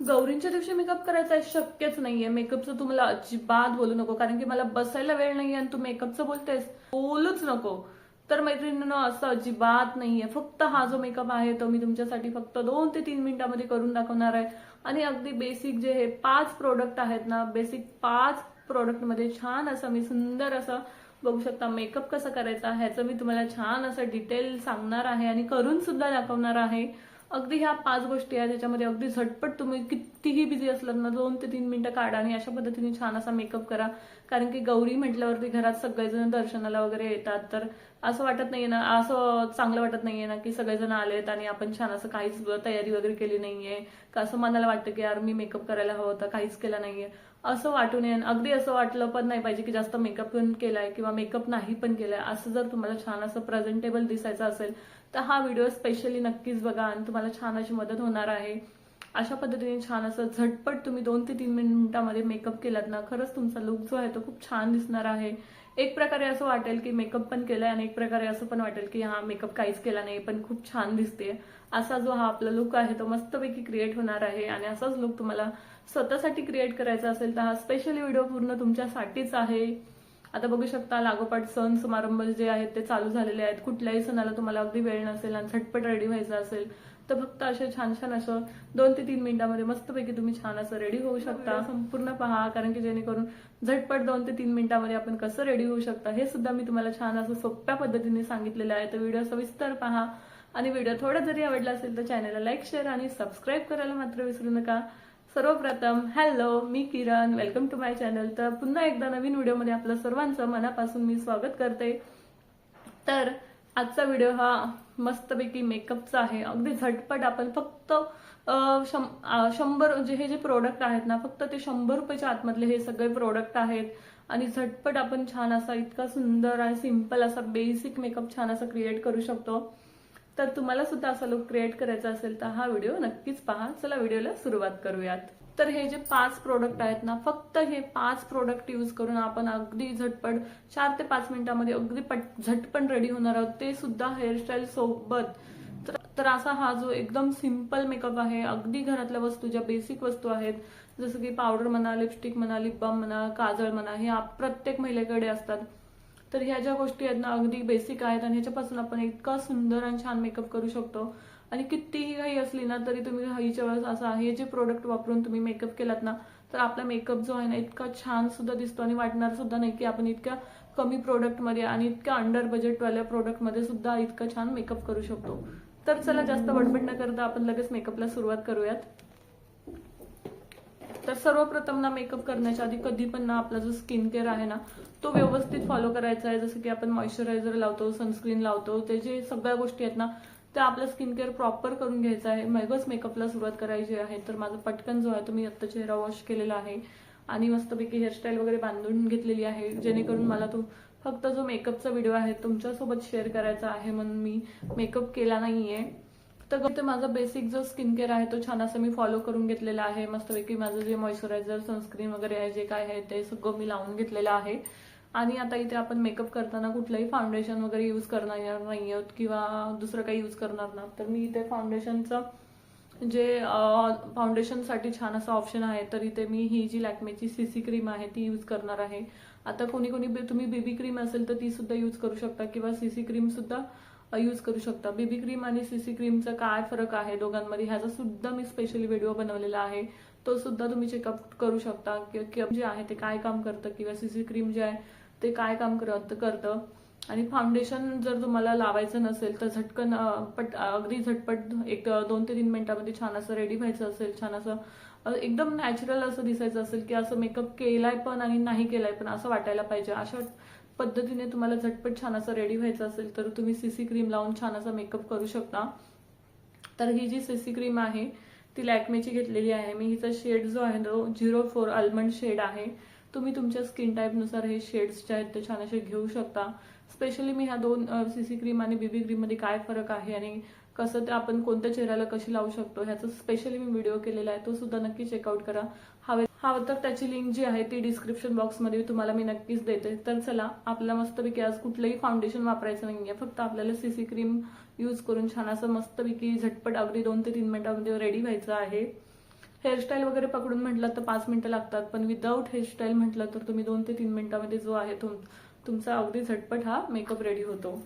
गौरींच्या दिवशी मेकअप करायचा शक्यच नाहीये. मेकअपचं तुम्हाला अजिबात बोलू नको कारण की मला बसायला वेळ नाहीये आणि तू मेकअपचं बोलतेस बोलूच नको. तर मैत्रिणींना असं अजिबात नाहीये. फक्त हा जो मेकअप आहे तो मी तुमच्यासाठी फक्त दोन ते तीन मिनिटांमध्ये करून दाखवणार आहे. आणि अगदी बेसिक जे हे पाच प्रोडक्ट आहेत ना बेसिक पाच प्रोडक्टमध्ये छान असं मी सुंदर असं बघू शकता मेकअप कसं करायचा ह्याचं मी तुम्हाला छान असं डिटेल सांगणार आहे आणि करून सुद्धा दाखवणार आहे. अगदी ह्या पाच गोष्टी आहेत त्याच्यामध्ये अगदी झटपट तुम्ही कितीही बिझी असलात ना दोन ते तीन मिनिटं काढा आणि अशा पद्धतीने छान असा मेकअप करा. कारण की गौरी म्हटल्यावरती घरात सगळेजण दर्शनाला वगैरे येतात. तर असं वाटत नाहीये ना असं चांगलं वाटत नाहीये ना की सगळेजण आलेत आणि आपण छान असं काहीच तयारी वगैरे केली नाहीये. का असं मनाला वाटतं की यार मी मेकअप करायला हवं होता काहीच केला नाहीये. असं वाटू नये. अगदी असं वाटलं पण नाही पाहिजे की जास्त मेकअप पण केलाय किंवा मेकअप नाही पण केलाय. असं जर तुम्हाला छान असं प्रेझेंटेबल दिसायचं असेल तर हा व्हिडिओ स्पेशली नक्कीच बघा आणि तुम्हाला छान अशी मदत होणार आहे. अशा पद्धतीने छान असं झटपट तुम्ही दोन ते तीन मिनिटामध्ये मेकअप केलात ना खरंच तुमचा लुक जो आहे तो खूप छान दिसणार आहे. एक प्रकारे असं वाटेल की मेकअप पण केलाय आणि एक प्रकारे असं पण वाटेल की हा मेकअप काहीच केला नाही पण खूप छान दिसते असा जो हा आपला लुक आहे तो मस्तपैकी क्रिएट होणार आहे आणि असाच लुक तुम्हाला स्वतःसाठी क्रिएट करायचा असेल तर हा स्पेशली व्हिडिओ पूर्ण तुमच्यासाठीच आहे. आता बघू शकता लागोपाठ सण समारंभ जे आहेत ते चालू झालेले आहेत. कुठल्याही सणाला तुम्हाला अगदी वेळ नसेल आणि झटपट रेडी व्हायचं असेल तर फक्त असे छान छान असं दोन ते तीन मिनिटांमध्ये मस्तपैकी तुम्ही छान असं रेडी होऊ शकता. संपूर्ण पहा कारण की जेणेकरून झटपट दोन ते तीन मिनिटांमध्ये आपण कसं रेडी होऊ शकता हे सुद्धा मी तुम्हाला छान असं सोप्या पद्धतीने सांगितलेलं आहे. तर व्हिडिओ सविस्तर पहा. आणि व्हिडिओ थोडा जरी आवडला असेल तर चॅनलला लाईक शेअर आणि सबस्क्राईब करायला मात्र विसरू नका. सर्वप्रथम hello me Kiran. Welcome to my channel तर पुन्हा एकदा नवीन व्हिडिओमध्ये आपलं सर्वांचं मनापासून मी स्वागत करते. तर आजचा व्हिडिओ हा मस्तपैकी मेकअपचा आहे. अगदी झटपट आपण फक्त शं- शंभर जे हे जे प्रोडक्ट आहेत ना फक्त ते शंभर रुपयाच्या आतमधले हे सगळे प्रोडक्ट आहेत. आणि झटपट आपण छान असा इतका सुंदर आणि सिंपल असा बेसिक मेकअप छान असा क्रिएट करू शकतो. तर तुम्हाला सुद्धा असा लुक क्रिएट करायचा असेल तर हा व्हिडिओ नक्कीच पहा. चला व्हिडिओला सुरुवात करूयात. तर हे जे पाच प्रोडक्ट आहेत ना फक्त हे पाच प्रोडक्ट यूज करून आपण अगदी झटपट चार ते पाच मिनिटांमध्ये अगदी पट झटपण रेडी होणार आहोत. ते सुद्धा हेअरस्टाईल सोबत. तर- असा हा जो एकदम सिंपल मेकअप आहे अगदी घरातल्या वस्तू ज्या बेसिक वस्तू आहेत जसं की पावडर म्हणा लिपस्टिक म्हणा लिप बाम म्हणा काजळ म्हणा हे प्रत्येक महिलेकडे असतात. तर ह्या ज्या गोष्टी आहेत ना अगदी बेसिक आहेत आणि ह्याच्यापासून आपण इतका सुंदर आणि छान मेकअप करू शकतो. आणि कितीही घाई असली ना तरी तुम्ही घाईच्या वेळेस असं हे जे प्रोडक्ट वापरून तुम्ही मेकअप केलात ना तर आपला मेकअप जो आहे ना इतका छान सुद्धा दिसतो आणि वाटणार सुद्धा नाही की आपण इतक्या कमी प्रोडक्टमध्ये आणि इतक्या अंडर बजेटवाल्या प्रोडक्टमध्ये सुद्धा इतका छान मेकअप करू शकतो. तर चला जास्त बडबड न करता आपण लगेच मेकअपला सुरुवात करूयात. तर सर्वप्रथम ना मेकअप करण्याच्या आधी कधी पण ना आपला जो स्किन केअर आहे ना तो व्यवस्थित फॉलो करायचा आहे. जसं की आपण मॉइश्चरायझर लावतो सनस्क्रीन लावतो ते जे सगळ्या गोष्टी आहेत ना तर आपलं स्किन केअर प्रॉपर करून घ्यायचं आहे. मगच मेकअपला सुरुवात करायची आहे. तर माझा पटकन जो आहे तो मी आत्ता चेहरा वॉश केलेला आहे. आणि मस्तपैकी हेअरस्टाईल वगैरे बांधून घेतलेली आहे. जेणेकरून मला तो फक्त जो मेकअपचा व्हिडिओ आहे तुमच्यासोबत शेअर करायचा आहे म्हणून मी मेकअप केला नाहीये. तर ते माझा बेसिक जो स्किन केअर आहे तो छान असं मी फॉलो करून घेतलेला आहे. मस्तपैकी माझं जे मॉइश्चरायझर सनस्क्रीन वगैरे आहे जे काय आहे ते सगळं मी लावून घेतलेलं आहे. आणि आता इथे आपण मेकअप करताना कुठलंही फाउंडेशन वगैरे यूज करणार नाही आहोत किंवा दुसरं काही यूज करणार ना. तर मी इथे फाउंडेशनचं जे फाउंडेशनसाठी छान असं ऑप्शन आहे तर इथे मी ही जी लॅक्मेची सी सी क्रीम आहे ती यूज करणार आहे. आता कोणी कोणी तुम्ही बेबी क्रीम असेल तर ती सुद्धा यूज करू शकता किंवा सी सी क्रीम सुद्धा यूज करू शकता. बेबी क्रीम आणि सी सी क्रीमचा काय फरक आहे दोघांमध्ये ह्याचा सुद्धा मी स्पेशली व्हिडिओ बनवलेला आहे. तो सुद्धा तुम्ही चेकअप करू शकता. कि- जे आहे ते काय काम करतं किंवा सी सी क्रीम जे आहे ते काय काम करत करतं. आणि फाउंडेशन जर तुम्हाला लावायचं नसेल तर झटकन पट अगदी झटपट एक दोन ते तीन मिनिटामध्ये छान असं रेडी व्हायचं असेल छान असं एकदम नॅचरल असं दिसायचं असेल की असं मेकअप केलाय पण आणि नाही केलाय पण असं वाटायला पाहिजे. अशा पद्धतीने तुम्हाला झटपट छान असं रेडी व्हायचं असेल तर तुम्ही सीसी क्रीम लावून छान असा मेकअप करू शकता. तर ही जी सीसी क्रीम आहे ती लॅकमेची घेतलेली आहे. मी हिचा शेड जो आहे तो झिरो फोर आल्मंड शेड आहे. तुम्ही तुमच्या स्किन टाईपनुसार हे शेड्स जे आहेत ते छान असे घेऊ शकता. स्पेशली मी ह्या दोन सीसी क्रीम आणि बीबी क्रीममध्ये काय फरक आहे आणि कसं ते आपण कोणत्या चेहऱ्याला कशी लावू शकतो ह्याचा स्पेशली मी व्हिडिओ केलेला आहे तो सुद्धा नक्की चेकआउट करा. हवे हवं तर त्याची लिंक जी आहे ती डिस्क्रिप्शन बॉक्समध्ये तुम्हाला मी नक्कीच देते. तर चला आपल्याला मस्तपैकी आज कुठलंही फाउंडेशन वापरायचं नाही आहे फक्त आपल्याला सीसी क्रीम यूज करून छान असं मस्तपैकी झटपट अगदी दोन ते तीन मिनिटांमध्ये रेडी व्हायचं आहे. हेअरस्टाईल वगैरे पकडून म्हटलं तर पाच मिनिटं लागतात. पण विदाऊट हेअरस्टाईल म्हटलं तर तुम्ही दोन ते तीन मिनिटामध्ये जो आहे तुम तुमचा अगदी झटपट हा मेकअप रेडी होतो.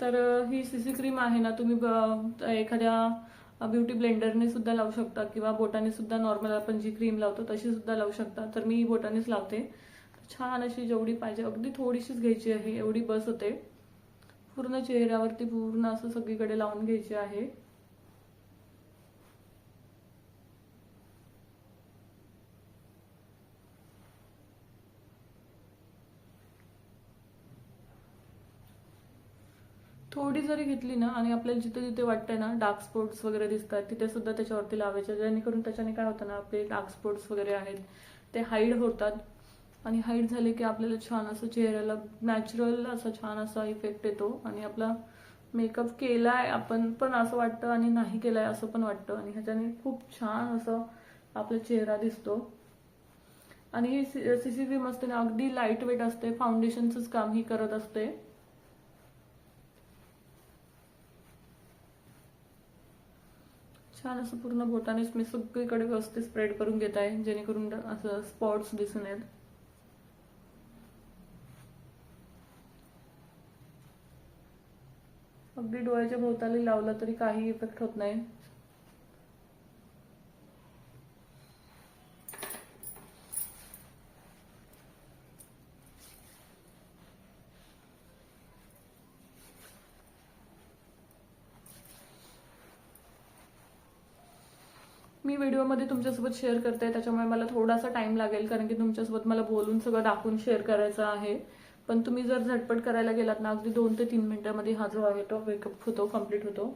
तर ही सीसी क्रीम आहे ना तुम्ही ब- एखाद्या ब्युटी ब्लेंडरने सुद्धा लावू शकता किंवा बोटाने सुद्धा नॉर्मल आपण जी क्रीम लावतो तशी सुद्धा लावू शकता. तर मी बोटानेच लावते. छान अशी जेवढी पाहिजे अगदी थोडीशीच घ्यायची आहे एवढी बस होते. पूर्ण चेहऱ्यावरती पूर्ण असं सगळीकडे लावून घ्यायची आहे. थोडी जरी घेतली ना आणि आपल्याला जिथे जिथे वाटतंय ना डार्क स्पॉट्स वगैरे दिसतात तिथे सुद्धा त्याच्यावरती लावायचे. जेणेकरून त्याच्याने काय होतं ना आपले डार्क स्पॉट्स वगैरे आहेत ते हाईड होतात. आणि हाईड झाले की आपल्याला छान असं चेहऱ्याला नॅचरल असा छान असा इफेक्ट येतो. आणि आपला मेकअप केलाय आपण पण असं वाटतं आणि नाही केलाय असं पण वाटतं. आणि ह्याच्याने खूप छान असं आपला चेहरा दिसतो. आणि ही सी क्रीम असते ना अगदी लाइट वेट असते फाउंडेशनचंच काम ही करत असते. छान असं पूर्ण बोटानेच मी सगळीकडे व्यवस्थित स्प्रेड करून घेत आहे जेणेकरून असं स्पॉट्स दिसून येत अगदी डोळ्याच्या भोवताली लावला तरी काही इफेक्ट होत नाही. मी व्हिडिओमध्ये तुमच्यासोबत शेअर करते त्याच्यामुळे मला थोडासा टाइम लागेल कारण की तुमच्यासोबत मला बोलून सगळं दाखवून शेअर करायचं आहे. पण तुम्ही जर झटपट करायला गेलात ना अगदी दोन ते तीन मिनिटांमध्ये हा जो आहे तो मेकअप होतो कंप्लीट होतो.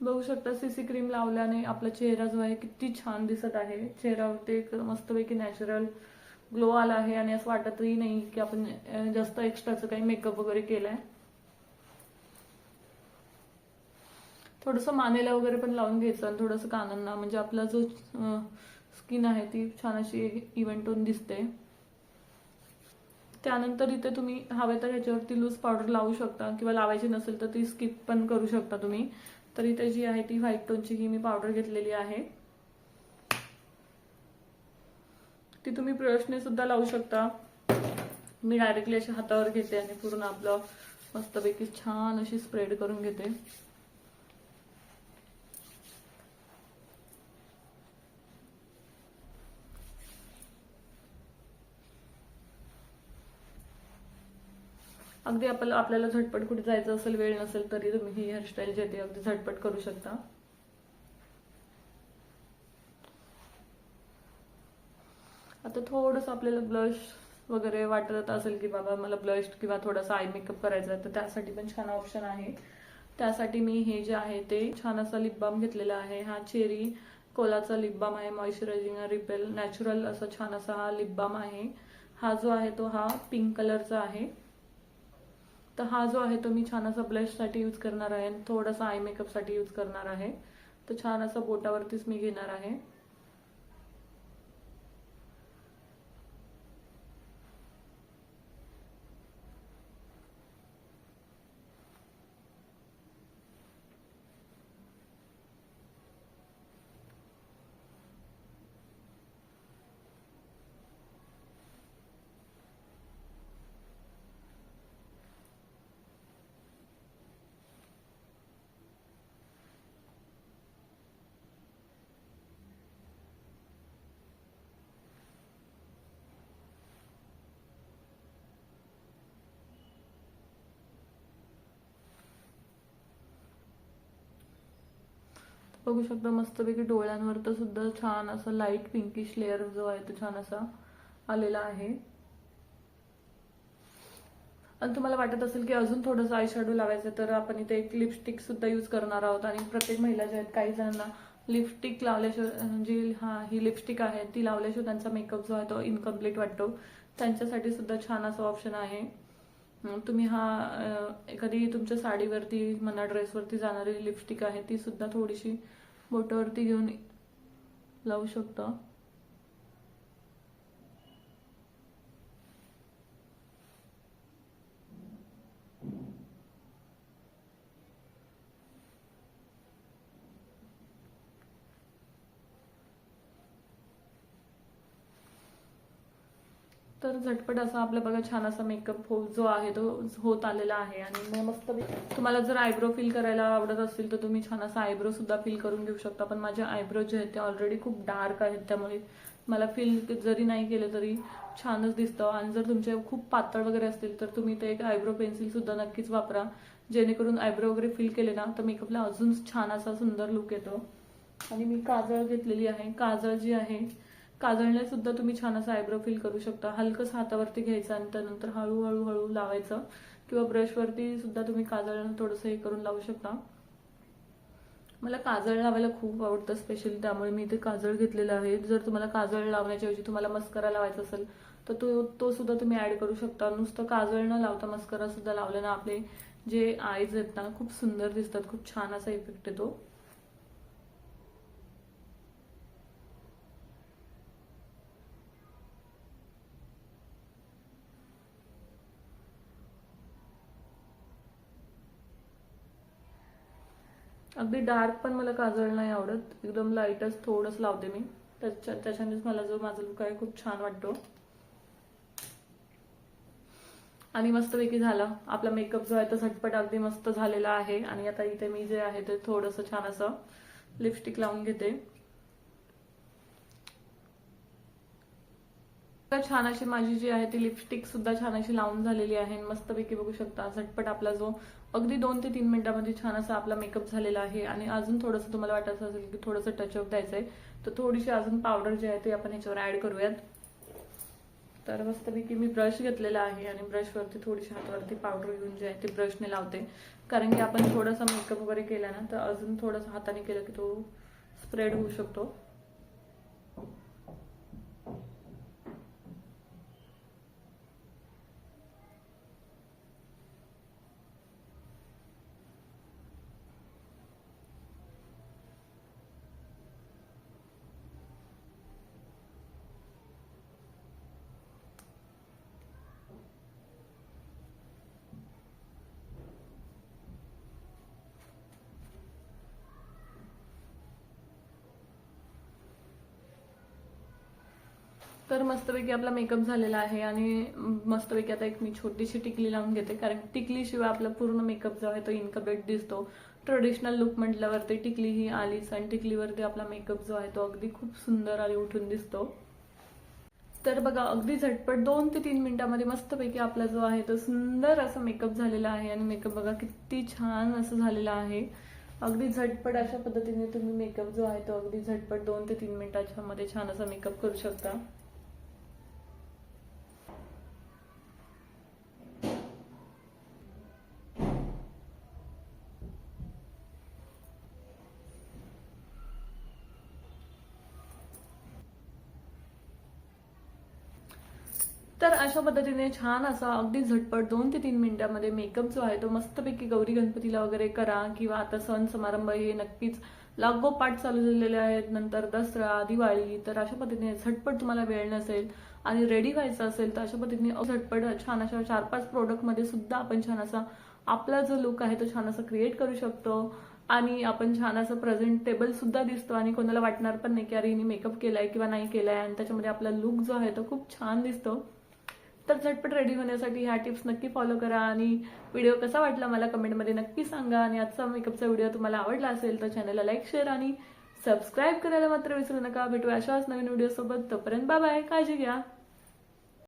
बघू शकता सीसी क्रीम लावल्याने आपला चेहरा जो आहे किती छान दिसत आहे. चेहऱ्यावरती एक मस्तपैकी नॅचरल ग्लो आला आहे आणि असं वाटतही नाही की आपण जास्त एक्स्ट्राचं काही मेकअप वगैरे केलाय. थोडंसं मानेला वगैरे पण लावून घ्यायचं आणि थोडंसं कानांना म्हणजे आपला जो स्किन आहे ती छान अशी इव्हेंट होऊन दिसते. त्यानंतर इथे तुम्ही हवे तर ह्याच्यावरती लूज पावडर लावू शकता किंवा लावायची नसेल तर ती स्किप पण करू शकता तुम्ही. तर इथे जी आहे ती व्हाईट टोनची ही मी पावडर घेतलेली आहे. ती तुम्ही ब्रशने सुद्धा लावू शकता. मी डायरेक्टली अशा हातावर घेते आणि पूर्ण आपलं मस्तपैकी छान अशी स्प्रेड करून घेते. अगदी आपल्याला आपल्याला झटपट कुठे जायचं असेल वेळ नसेल तरी तुम्ही ही हेअरस्टाईल जी आहे ती अगदी झटपट करू शकता. आता थोडंसं आपल्याला ब्लश वगैरे वाटत असेल की बाबा मला ब्लश किंवा थोडासा आय मेकअप करायचा आहे तर त्यासाठी पण छान ऑप्शन आहे. त्यासाठी मी हे जे आहे ते छान असा लिप बाम घेतलेला आहे. हा चेरी कोलाचा लिप बाम आहे मॉइश्चरायझिंग रिपेल नॅचरल असा छान असा हा लिप बाम आहे. हा जो आहे तो हा पिंक कलरचा आहे. तर हा जो आहे तो मी छान असा ब्लशसाठी यूज करणार आहे आणि थोडासा आय मेकअपसाठी यूज करणार आहे. तर छान असं बोटावरतीच मी घेणार आहे. बघू शकता मस्तपैकी डोळ्यांवर तर सुद्धा छान असं लाइट पिंकिश लेअर जो आहे तो छान असा आलेला आहे. आणि तुम्हाला वाटत असेल की अजून थोडंसं आय शॅडो लावायचं तर आपण इथे एक लिपस्टिक सुद्धा यूज करणार आहोत. आणि प्रत्येक महिला ज्या आहेत काही जणांना लिपस्टिक लावल्याशिवाय जी हा ही लिपस्टिक आहे ती लावल्याशिवाय त्यांचा मेकअप जो आहे तो इनकम्प्लीट वाटतो. त्यांच्यासाठी सुद्धा छान असं ऑप्शन आहे. तुम्ही हा एखादी तुमच्या साडीवरती म्हणा ड्रेसवरती जाणारी लिपस्टिक आहे ती सुद्धा थोडीशी बोटावरती घेऊन लावू शकता. तर झटपट असा आपला बघा छान असा मेकअप हो जो आहे तो होत आलेला आहे. आणि मग मस्त तुम्हाला जर आयब्रो फिल करायला आवडत असतील तर तुम्ही छान असा आयब्रो सुद्धा फिल करून घेऊ शकता. पण माझे आयब्रो जे आहेत ते ऑलरेडी खूप डार्क आहेत. त्यामुळे मला फिल जरी नाही केलं तरी छानच दिसतं. आणि जर तुमचे खूप पातळ वगैरे असतील तर तुम्ही ते एक आयब्रो पेन्सिल सुद्धा नक्कीच वापरा. जेणेकरून आयब्रो वगैरे फिल केले ना तर मेकअपला अजून छान असा सुंदर लुक येतो. आणि मी काजळ घेतलेली आहे. काजळ जी आहे काजळने सुद्धा तुम्ही छान असं आयब्रो फिल करू शकता. हलकंच हातावरती घ्यायचं आणि त्यानंतर हळूहळू हळू लावायचं. किंवा ब्रशवरती सुद्धा तुम्ही काजळनं थोडंसं हे करून लावू शकता. मला काजळ लावायला खूप आवडतं स्पेशली त्यामुळे मी इथे काजळ घेतलेलं आहे. जर तुम्हाला काजळ लावण्याच्याऐवजी तुम्हाला मस्करा लावायचा असेल तर तो तो सुद्धा तुम्ही ऍड करू शकता. नुसतं काजळ न लावता मस्करा सुद्धा लावल्यानं आपले जे आईज आहेत ना खूप सुंदर दिसतात. खूप छान असा इफेक्ट येतो. अगदी डार्क पण मला काजळ नाही आवडत. एकदम लाईटच थोडंच लावते मी. त्याच्या त्याच्यानेच मला जो माझा लुक आहे खूप छान वाटतो. आणि मस्तपैकी झाला. आपला मेकअप जो आहे तो झटपट अगदी मस्त झालेला आहे. आणि आता इथे मी जे आहे ते थोडंसं छान असं लिपस्टिक लावून घेते. छान अशी माझी जी आहे ती लिपस्टिक सुद्धा छान अशी लावून झालेली आहे मस्तपैकी बघू शकता झटपट आपला जो अगदी दोन ते तीन मिनिटांमध्ये छान असा आपला मेकअप झालेला आहे. आणि अजून थोडंसं तुम्हाला वाटत असेल की थोडंसं टचअप द्यायचंय तर थोडीशी अजून पावडर जी आहे ती आपण ह्याच्यावर ऍड करूयात. तर मस्तपैकी मी ब्रश घेतलेला आहे आणि ब्रशवरती थोडीशी हातावरती पावडर घेऊन जे आहे ती ब्रशने लावते. कारण की आपण थोडासा मेकअप वगैरे केला ना तर अजून थोडंसं हाताने केलं की तो स्प्रेड होऊ शकतो. तर मस्तपैकी आपला मेकअप झालेला आहे आणि मस्तपैकी आता एक मी छोटीशी टिकली लावून घेते. कारण टिकलीशिवाय आपला पूर्ण मेकअप जो आहे तो इनकम्प्लीट दिसतो. ट्रेडिशनल लुक म्हटल्यावरती टिकली ही आलीच आणि टिकलीवरती आपला मेकअप जो आहे तो अगदी खूप सुंदर आणि उठून दिसतो. तर बघा अगदी झटपट दोन ते तीन मिनिटांमध्ये मस्तपैकी आपला जो आहे तो सुंदर असा मेकअप झालेला आहे आणि मेकअप बघा किती छान असं झालेला आहे. अगदी झटपट अशा पद्धतीने तुम्ही मेकअप जो आहे तो अगदी झटपट दोन ते तीन मिनिटाच्या मध्ये छान असा मेकअप करू शकता. तर अशा पद्धतीने छान असा अगदी झटपट दोन ते तीन मिनिटांमध्ये मेकअप जो आहे तो मस्तपैकी गौरी गणपतीला वगैरे करा किंवा आता सण समारंभ हे नक्कीच लागोपाठ चालू झालेले आहेत. नंतर दसरा दिवाळी तर अशा पद्धतीने झटपट तुम्हाला वेळ नसेल आणि रेडी व्हायचं असेल तर अशा पद्धतीने झटपट छान अशा चार पाच प्रोडक्टमध्ये सुद्धा आपण छान असा आपला जो लुक आहे तो छान असा क्रिएट करू शकतो. आणि आपण छान असं प्रेझेंटेबल सुद्धा दिसतो आणि कोणाला वाटणार पण नाही की अरे हिने मेकअप केलाय किंवा नाही केलाय. आणि त्याच्यामध्ये आपला लुक जो आहे तो खूप छान दिसतो. तर झटपट रेडी होण्यासाठी ह्या टिप्स नक्की फॉलो करा आणि व्हिडिओ कसा वाटला मला कमेंटमध्ये नक्की सांगा. आणि आजचा मेकअपचा व्हिडिओ तुम्हाला आवडला असेल तर चॅनलला लाईक शेअर आणि सबस्क्राईब करायला मात्र विसरू नका. भेटू अशाच नवीन व्हिडिओ सोबत. तोपर्यंत बाबा बाय काळजी घ्या.